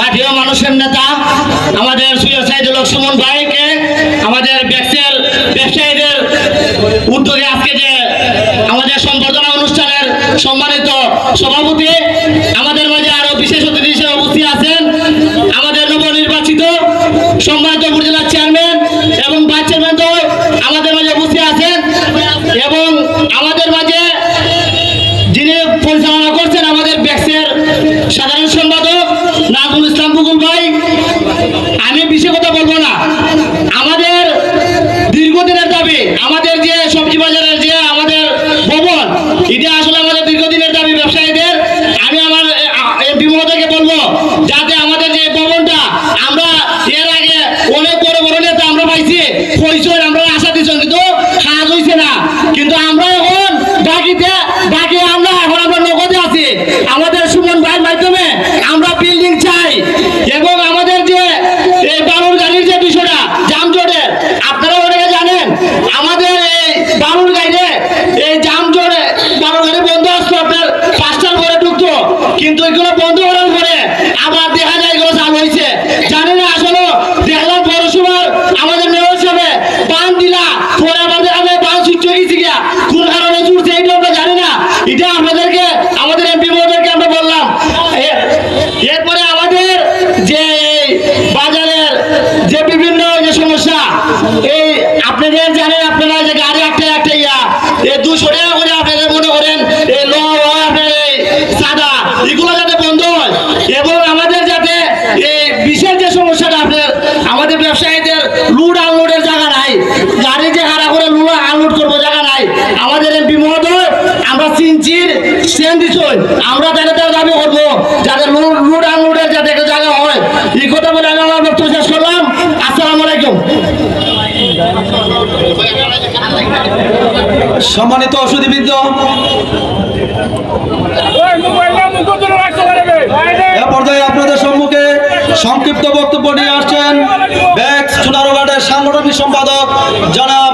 মাটিও মানুষের নেতা, আমাদের সুযোগ সাইদুল সুমন ভাইকে, আমাদের ব্যবসার ব্যবসায়ীদের উদ্যোগে আজকে যে আমাদের সম্বর্ধনা অনুষ্ঠানের সম্মানিত সভাপতি আমাদের মাঝে আরও বিশেষ অতিথি হিসেবে উপস্থিত আছেন আমাদের নবনির্বাচিত সম্মানিত উপজেলা চেয়ারম্যান এবং ভাইস চেয়ারম্যান তো আমাদের মাঝে উপস্থিত আছেন এবং আমাদের মাঝে যিনি পরিচালনা করছেন আমাদের ব্যাক্সের সাধারণ সম্পাদক নাজমুল ইসলাম বুকুল ভাই আমি বেশি কথা বলব না আমাদের দীর্ঘদিনের দাবি আমাদের যে সবজি বাজারের যে আমাদের ভবন এটা আসলে আমাদের দীর্ঘদিনের দাবি ব্যবসায়ীদের আমি আমার এমপি মহোদয়কে বলব যাতে আমাদের যে ভবনটা আমরা এর আগে অনেক বড় বড় নেতা আমরা পাইছি পরিচয় আমরা আশা দিচ্ছেন কিন্তু কাজ হয়েছে না কিন্তু আমরা এখন বাকিতে বাকি আমরা এখন আমরা নগদে আছি আমাদের সুমন ভাইয়ের মাধ্যমে আমরা বিল্ডিং চাই এবং আমাদের যে এই বালুর গাড়ির যে বিষয়টা জামজটের আপনারা অনেকে জানেন আমাদের এই বালুর গাড়িতে এই জামজটে বালুর গাড়ি বন্ধ আসতো আপনার পাঁচটার পরে ঢুকতো কিন্তু এগুলো বন্ধ করার পরে আবার দেখা যায় এগুলো চালু হয়েছে। জানি না, আসলে দেখলাম পৌরসভার আমাদের মেয়র হিসাবে বান দিলা, পরে আবার দেখা বান সুইচ হয়ে গিয়া। কোন কারণে জুড়ছে এইটা আমরা জানি না। এটা আপনাদেরকে আমাদের এমপি মহোদয়কে আমরা বললাম। এরপরে আমাদের যে এই বাজারের যে বিভিন্ন যে সমস্যা, এই আপনাদের জানেন আপনারা যে গাড়ি একটা একটা ইয়া দুশো টাকা করে আপনাদের মনে করেন এই ল আপনার এই সাদা এগুলো যাতে বন্ধ হয় এবং আমাদের যাতে এই বিশেষ যে সমস্যাটা আপনার ব্যবসায়ীদের লুড আনলোডের জায়গা নাই। গাড়ি যে হারা করে লুড আনলোড করব জায়গা নাই। আমাদের এমপি মহোদয় আমরা চিনচির আমরা তাদের তার দাবি করব লুড আনলোডের যাতে একটা জায়গা হয়। এই কথা বলে আমি আমার বক্তব্য শেষ করলাম। আসসালামু আলাইকুম। সম্মানিত অসুদীবৃন্দ এ পর্যায়ে সংক্ষিপ্ত বক্তব্য নিয়ে আসছেন ব্যাক্স চুনারোঘাটের সাংগঠনিক সম্পাদক জনাব